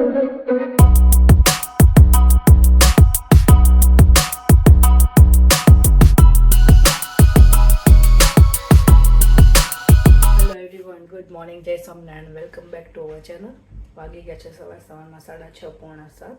Morning જય Swaminarayan welcome back to our channel વાગી ગયા છે સવાર સવારના સાડા છ પોણા સાત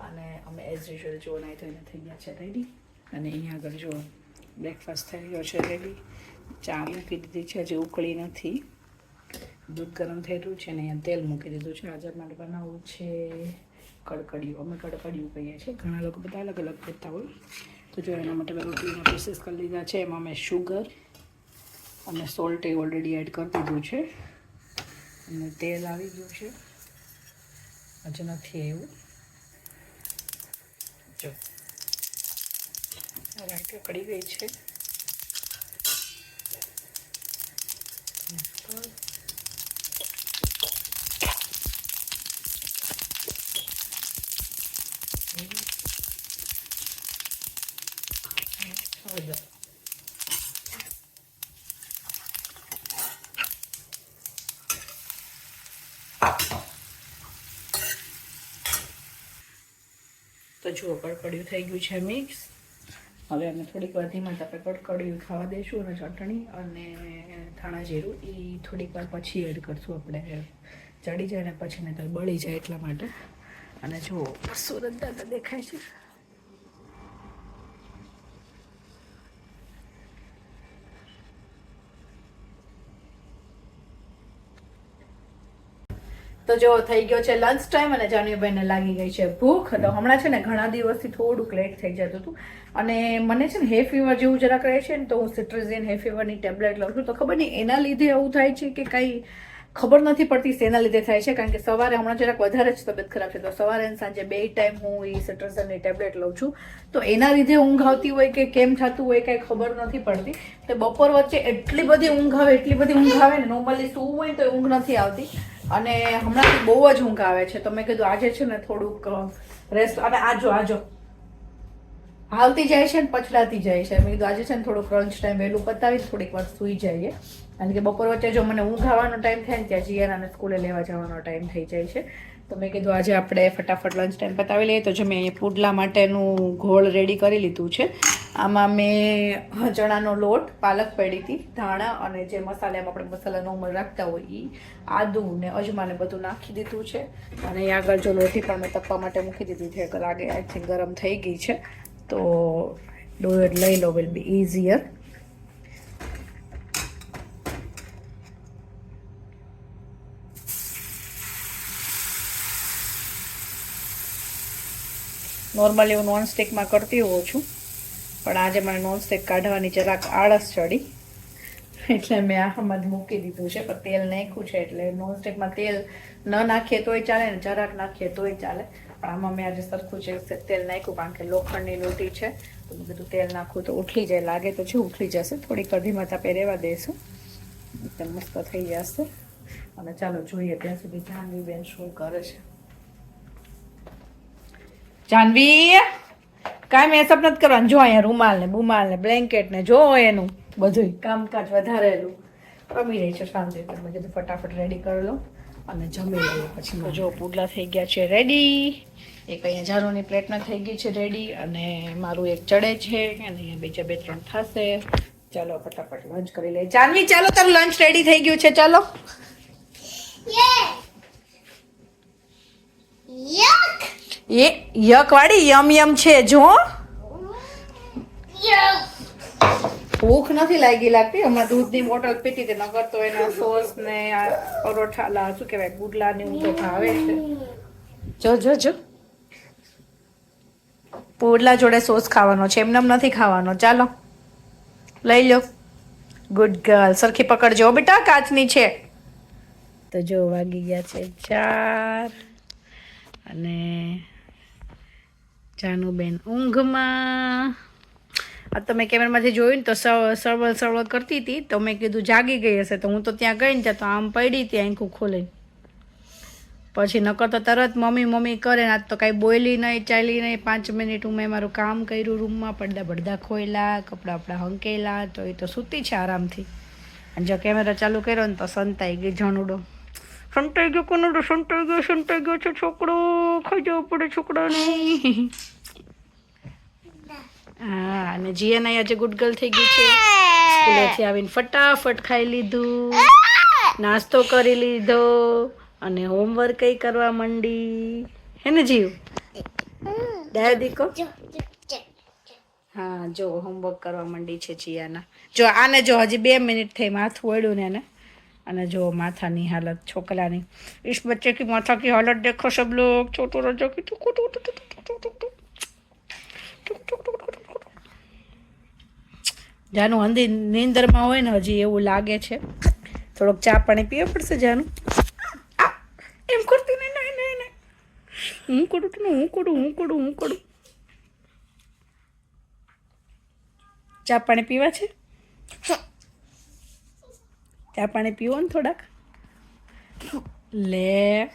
અને અમે એઝ યુઝ્યુઅલ જુઓ નાઈ થઈને થઈ ગયા છે રેડી અને અહીંયા આગળ જો બ્રેકફાસ્ટ થઈ ગયો છે રેડી ચા મૂકી દીધી છે, હજી ઉકળી નથી. દૂધ ગરમ થઈ રહ્યું છે ને અહીંયા તેલ મૂકી દીધું છે. આજે મારે બનાવવું છે કડકડિયું. અમે કડકડિયું કહીએ છીએ. ઘણા લોકો બધા અલગ અલગ કહેતા હોય. તો જો એના માટે મેં રોટલીના પીસીસ કરી લીધા છે. એમાં મેં શુગર અને સોલ્ટ એ ઓલરેડી એડ કરી દીધું છે. અને તેલ આવી ગયું છે. હજુ નથી એવું જો. રાઈટ કડી ગઈ છે. તો જુઓ, કડકડિયું થઈ ગયું છે મિક્સ. હવે અમે થોડીક વાર ધીમા તાપે કડકડિયું ખાવા દઈશું અને ચટણી અને ધાણા જીરું. એ થોડીક વાર પછી એડ કરશું આપણે. ચડી જાય ને પછી ને બળી જાય એટલા માટે. અને જુઓ સુરત દાદા દેખાય છે. તો જો થઈ ગયો છે લંચ ટાઈમ અને જાનવીભાઈને લાગી ગઈ છે ભૂખ, તો હમણાં છે ને ઘણા દિવસથી થોડુંક લેટ થઈ જતું હતું. અને મને છે ને હે ફીવર જેવું જરાક રહે છે ને તો હું સિટ્રિઝિન હે ફીવરની ટેબ્લેટ લઉં છું. તો ખબર નહીં, એના લીધે એવું થાય છે કે કાંઈ ખબર નથી પડતી શેના લીધે થાય છે? કારણ કે સવારે હમણાં જરાક વધારે જ તબિયત ખરાબ છે. તો સવારે અને સાંજે બે ટાઈમ હું એ સિટ્રિઝનની ટેબ્લેટ લઉં છું. તો એના લીધે ઊંઘ આવતી હોય કે કેમ થતું હોય કાંઈ ખબર નથી પડતી. તો બપોર વચ્ચે એટલી બધી ઊંઘ આવે, એટલી બધી ઊંઘ આવે ને નોર્મલી સૂવું હોય તો ઊંઘ નથી આવતી. અને હમણાંથી બહુ જ ઊંઘ આવે છે. તો મેં કીધું આજે છે ને થોડુંક રેસ્ટ અને આજો આજો. હાલતી જાય છે ને પછડાતી જાય છે. મેં કીધું આજે છે ને થોડુંક ક્રંચ ટાઈમ વહેલું પતાવી થોડીક વાર સૂઈ જઈએ. કારણ કે બપોર વચ્ચે જો મને ઊંઘ આવવાનો ટાઈમ થાય ને, ત્યાં જીયાનાને સ્કૂલે લેવા જવાનો ટાઈમ થઈ જાય છે. તો મેં કીધું આજે આપણે ફટાફટ લંચ ટાઈમ પતાવી લઈએ. તો જે મેં પુડલા માટેનું ઘોળ રેડી કરી લીધું છે. આમાં મેં ચણાનો લોટ, પાલક પડી હતી, ધાણા અને જે મસાલામાં આપણે મસાલાનો ઉમર રાખતા હોય એ આદુ ને અજમાને બધું નાખી દીધું છે. અને એ આગળ જો લોટી પણ મેં તપવા માટે મૂકી દીધી છે. લાગે આઈ થિંક ગરમ થઈ ગઈ છે. તો ડોયર લઈ લો વિલ બી ઇઝીયર નોર્મલી હું નોનસ્ટિકમાં કરતી હોઉં છું. પણ આજે મને નોનસ્ટિક કાઢવાની જરાક આળસ ચડી. એટલે મેં આમાં જ મૂકી દીધું છે, પણ તેલ નાખ્યું છે, એટલે નોનસ્ટિકમાં તેલ ન નાખીએ તોય ચાલે ને જરાક નાખીએ તોય ચાલે. પણ આમાં મેં આજે સરખું છે તેલ નાખ્યું, કારણ કે લોખંડની રોટી છે, તો મેં કીધું તેલ નાખું તો ઉઠલી જાય, લાગે તો છે ઉઠલી જશે. થોડીક અધીમાં માથા પહેરેવા દઈશું એકદમ મસ્ત થઈ જશે. અને ચાલો જોઈએ, ત્યાં સુધી જાનવી બેન શું કરે છે. જાનવી, કાંઈ મેસઅપ નથી કરવાનું. જો અહીંયા રૂમાલ ને બુમાલ ને બ્લેન્કેટ ને જો એનું બધું કામકાજ વધારેલું રમી રહી છે શાંતિ મેં કીધું ફટાફટ રેડી કરી લો અને જમી લઈએ પછી જો પુડલા થઈ ગયા છે રેડી એક અહીંયા જાનુની પ્લેટમાં થઈ ગઈ છે રેડી અને મારું એક ચડે છે અને અહીંયા બીજા બે ત્રણ થશે. ચાલો ફટાફટ લંચ કરી લઈએ. જાનવી, ચાલો તારું લંચ રેડી થઈ ગયું છે. ચાલો. એ યક વાળી યમ યમ છે જો! ભૂખ નથી લાગી લાગતી. હમણાં દૂધની બોટલ પીતી હતી નગર તો એના સોસ ને આ પરોઠા લા શું કહેવાય ગુડલા ને એવું તો ભાવે છે. જો જો જો. પુડલા જોડે સોસ ખાવાનો છે એમને એમ નથી ખાવાનો. ચાલો. લઈ લો. ગુડ ગર્લ સરખી પકડજો બેટા કાચની છે. તો જો વાગી ગયા છે ચાર. અને જાનુબેન ઊંઘમાં. આ તમે કેમેરામાંથી જોયું ને તો સ- સળવળ સળવળ કરતી હતી. તો મેં કીધું જાગી ગઈ હશે તો હું તો ત્યાં ગઈ ને ત્યાં તો આમ પડી હતી, આંખું ખોલીને. પછી નકર તો તરત મમ્મી મમ્મી કરે ને આજ તો કાંઈ બોયલી નહીં, ચાલી નહીં. પાંચ મિનિટ હું મેં મારું કામ કર્યું રૂમમાં, પડદા બડદા ખોયલા, કપડાં બપડા હંકેલા, તો એ તો સૂતી છે આરામથી. અને જો કેમેરા ચાલુ કર્યો ને તો સંતાઈ ગઈ જણુડો. સંતાઈ ગયો કોનો તો સંતાઈ ગયો સંતાઈ ગયો છે છોકરો. ખાઈ જવો પડે છોકરાને. હા, અને જીયાના આજે ગુડ ગર્લ થઈ ગઈ છે. સ્કૂલેથી આવીને ફટાફટ ખાઈ લીધું. નાસ્તો કરી લીધો અને હોમવર્ક કઈ કરવા માંડી? હે ને જીવ? ડાયો દીકો હા, જો હોમવર્ક કરવા માંડી છે જીયાના. જો આને જો હજી બે મિનિટ થઈ, માથું વળ્યું ને એને. અને જો માથાની હાલત છોકરાની ઇસ બચ્ચે કી માથા કી હાલત દેખો સબ લોગ છોટો રજો કી ટુક ટુક ટુક ટુક ટુક ટુક ટુક ટુક જાનું અંધી નીંદરમાં હોય ને હજી એવું લાગે છે. થોડોક ચા પાણી પીવો પડશે જાનું. એમ કરતી નહીં નહીં નહીં નહીં. હું કરું કે હું કરું હું કરું હું કરું? ચા પાણી પીવા છે? ચા પાણી પીવો ને થોડાક. લે.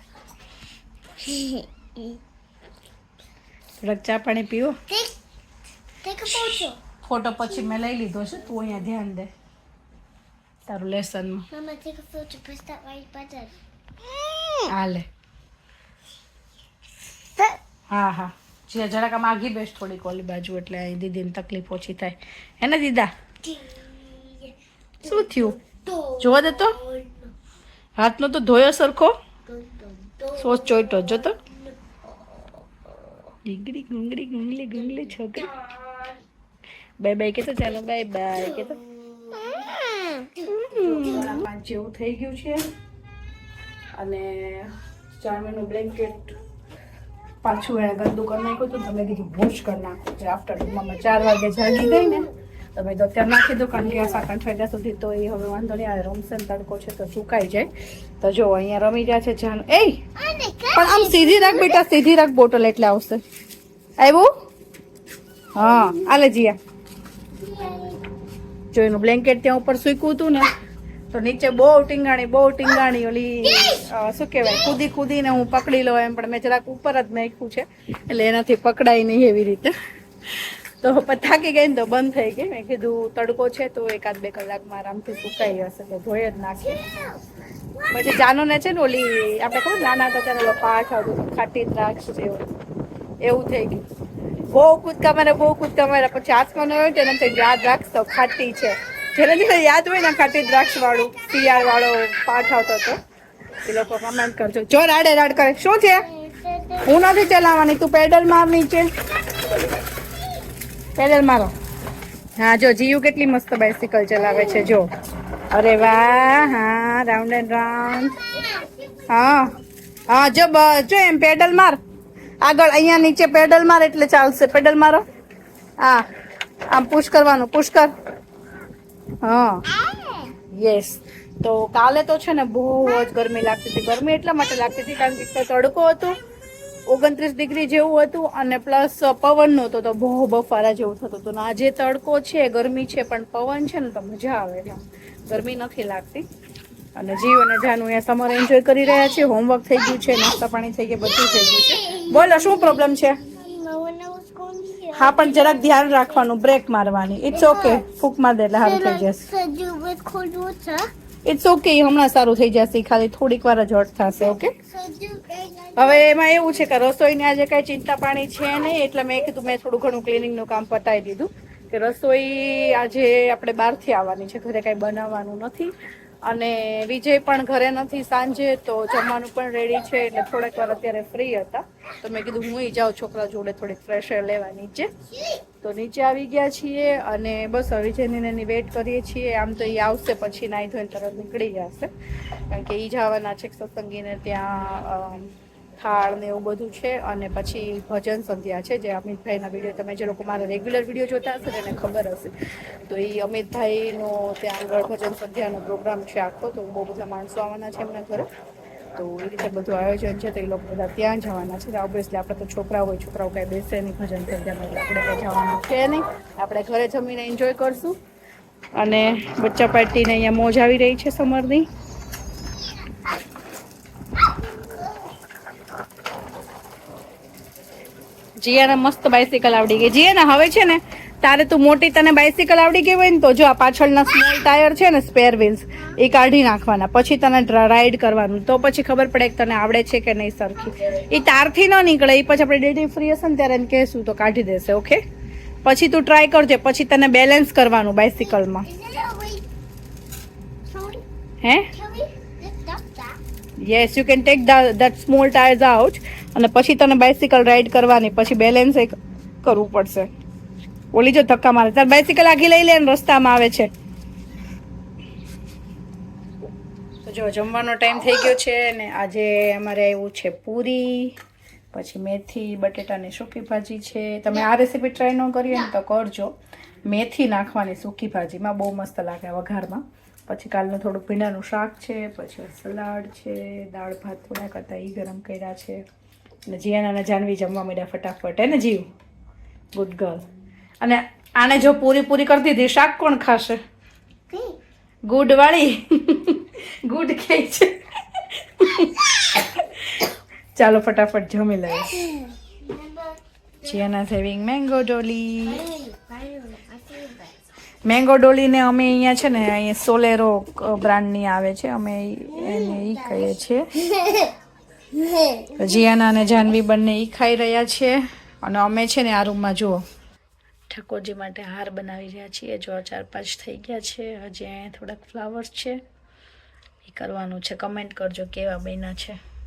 થોડાક ચા પાણી પીવો. ફોટો પછી મેં લઈ લીધો છે. તું અહીંયા ધ્યાન દે. તારું લેસનમાં. Mama take a photo press that right button. હા હા હા. જે જરાક આમ આગી બેસ થોડીક ઓલી બાજુ એટલે અહીં દીદીને તકલીફ ઓછી થાય. હે ને દીદા? શું થયું? જોવા દે તો હાથનો તો ધોયો સરખો? સોસ ચોઈટો જો તો ડીંગડી ગુંગડી ગુંગલી ગુંગલી છોકરી. બાય બાય કે તો ચાલો બાય બાય કે તો પાંચ જેવું થઈ ગયું છે અને ચારમીનું બ્લેન્કેટ પાછું એને ગંદુ કરી નાખ્યું હતું તમે કીધું વોશ કરી નાખો જે આફ્ટરનૂનમાં ચાર વાગે જાગી ગઈ ને તમે તો અત્યારે નાખી દો કારણ કે આ સાત આઠ વાગ્યા સુધી તો એ હવે વાંધો નહીં આ રમશે તડકો છે તો સુકાઈ જાય તો જો અહીંયા રમી રહ્યા છે જાન એ પણ આમ સીધી રાખ બેટા સીધી રાખ બોટલ એટલે આવશે. આવ્યું હા આલે જીયા જો એનું બ્લેન્કેટ ત્યાં ઉપર સૂક્યું હતું ને, તો નીચે બહુ ટીંગાણી બહુ ટીંગાણી ઓલી શું કહેવાય, કૂદી કૂદીને હું પકડી લઉં એમ, પણ મેં જરાક ઉપર જ નાખ્યું છે, એટલે એનાથી પકડાય નહીં એવી રીતે. તો થાકી ગઈ ને તો બંધ થઈ ગઈ. મેં કીધું, તડકો છે તો એકાદ બે કલાકમાં આરામથી સુકાઈ હશે તો ધોઈ જ નાખી પછી જાનોને છે ને ઓલી, આપણે ખબર, નાના હતા ત્યારે પાઠ આવતું ખાટી દ્રાક્ષ જેવું, એવું થઈ ગયું. બહુ કૂદકા મારે બહુ કૂદકા મારે પછી આસમાન હોય તેને તો યાદ તો ખાટી છે. જેને જેને યાદ હોય ને ખાટી દ્રાક્ષ વાળું શિયાળ વાળો પાઠ આવતો હતો. એ લોકો કમેન્ટ કરજો. જો રાડે રાડ કરે. શું છે? હું નથી ચલાવવાની. તું પેડલ માર નીચે. પેડલ મારો. હા, જો, જીયુ કેટલી મસ્ત બાઇસિકલ ચલાવે છે, જો. અરે વાહ, હા રાઉન્ડ એન્ડ રાઉન્ડ હા હા, જો જો એમ, પેડલ માર. આગળ અહીંયા નીચે પેડલ માર એટલે ચાલશે. પેડલ મારો? હા. આમ પુશ કરવાનું પુશ હા. યસ તો કાલે તો છે ને બહુ જ ગરમી લાગતી હતી. ગરમી એટલા માટે લાગતી હતી કારણ કે તડકો હતો, ઓગણત્રીસ ડિગ્રી જેવું હતું અને પ્લસ પવન નહોતો તો બહુ બફારા જેવું થતું હતું. આજે તડકો છે, ગરમી છે, પણ પવન છે ને તો મજા આવે ગરમી નથી લાગતી. અને જીવ અને જાનુ અહીંયા સમર એન્જોય કરી રહ્યા છે હોમવર્ક થઈ ગયું છે નાસ્તા પાણી થઈ ગયા બધું થઈ ગયું છે. બોલો શું પ્રોબ્લેમ છે? હા પણ જરાક ધ્યાન રાખવાનું બ્રેક મારવાની. ઇટ્સ ઓકે ફૂક માર દે એટલે સારું થઈ જશે. ઇટ્સ ઓકે હમણાં સારું થઈ જશે. ખાલી થોડીક વાર જ હટ થશે ઓકે હવે એમાં એવું છે કે રસોઈની આજે કાંઈ ચિંતા પાણી છે નહીં એટલે મેં કીધું મેં થોડું ઘણું ક્લિનિંગનું કામ પતાવી દીધું. કે રસોઈ આજે આપણે બહારથી આવવાની છે ઘરે કાંઈ બનાવવાનું નથી. અને વિજય પણ ઘરે નથી સાંજે, તો જમવાનું પણ રેડી છે, એટલે થોડેક વાર અત્યારે ફ્રી હતા. તો મેં કીધું, હું જાઉં, છોકરા જોડે થોડીક ફ્રેશ એર લેવા નીચે. તો નીચે આવી ગયા છીએ અને બસ વિજયની એની વેઇટ કરીએ છીએ. આમ તો એ આવશે પછી નાહી ધોઈને તરત નીકળી જશે. કારણ કે એ જવાના છે સત્સંગીને ત્યાં થાળ ને એવું બધું છે અને પછી ભજન સંધ્યા છે જે અમિતભાઈના વીડિયો તમે જે લોકો મારા રેગ્યુલર વીડિયો જોતા હશે ને એને ખબર હશે. તો એ અમિતભાઈનો ત્યાં આગળ ભજન સંધ્યાનો પ્રોગ્રામ છે આખો, તો બહુ બધા માણસો આવવાના છે એમના ઘરે. તો એ રીતે બધું આયોજન છે, તો એ લોકો બધા ત્યાં જવાના છે. ઓબ્વિયસલી આપણે તો છોકરાઓ હોય, છોકરાઓ કાંઈ બેસે નહીં ભજન સંધ્યામાં આપણે કાંઈ જવાનું છે નહીં. આપણે ઘરે જમીને એન્જોય કરશું. અને બચ્ચા પાર્ટીને અહીંયા મોજ આવી રહી છે સમરની જીયાને મસ્ત બાઇસિકલ આવડી ગઈ. જીયાને હવે છે ને તારે તું મોટી તને બાઇસિકલ આવડી ગઈ હોય ને તો જો આ પાછળના સ્મોલ ટાયર છે ને સ્પેર વ્હીલ્સ એ કાઢી નાખવાના. પછી તને રાઈડ કરવાનું. તો પછી ખબર પડે કે તને આવડે છે કે નહીં સરખી. એ તારથી ન નીકળે એ પછી આપણે ડેટી ફ્રી હશે ને ત્યારે એને કહેશું તો કાઢી દેશે ઓકે પછી તું ટ્રાય કરજે પછી તને બેલેન્સ કરવાનું બાઇસિકલમાં હે? Yes you can take that small tyres out અને પછી તને બાઇસિકલ રાઈડ કરવાની, પછી બેલેન્સ એ કરવું પડશે. ઓલી જો ધક્કા મારે. તાર બાઇસિકલ આગી લઈ લે ને, રસ્તામાં આવે છે. તો જો, જમવાનો ટાઈમ થઈ ગયો છે ને આજે અમારે આવ્યું છે પૂરી, પછી મેથી, બટેટાની સૂકી ભાજી છે. તમે આ રેસીપી ટ્રાય ન કરી ને તો કરજો. મેથી નાખવાની સૂકી ભાજીમાં બહુ મસ્ત લાગે વઘારમાં. પછી કાલનું થોડું ભીંડાનું શાક છે, પછી સલાડ છે, દાળ ભાત થોડાક હતા એ ગરમ કર્યા છે. અને જીયાના જાનવી જમવા માંડ્યા ફટાફટ, હે ને જીવ? ગુડ ગર્લ અને આને જો પૂરી પૂરી કરી દીધી, શાક કોણ ખાશે. ગુડ વાળી? ગુડ કે છે. ચાલો ફટાફટ જમી લઈએ. જીયાના સેવિંગ મેંગો ડોલી. મેંગો ડોલીને અમે અહીંયા છે ને, અહીંયા સોલેરો બ્રાન્ડની આવે છે. અમે એને એ કહીએ છીએ. જીયાના અને જાનવી બંને એ ખાઈ રહ્યા છે અને અમે છે ને આ રૂમમાં જુઓ. ઠાકોરજી માટે હાર બનાવી રહ્યા છીએ. જો ચાર પાંચ થઈ ગયા છે, હજી અહીંયા થોડાક ફ્લાવર્સ છે. એ કરવાનું છે. કમેન્ટ કરજો કેવા બન્યા છે.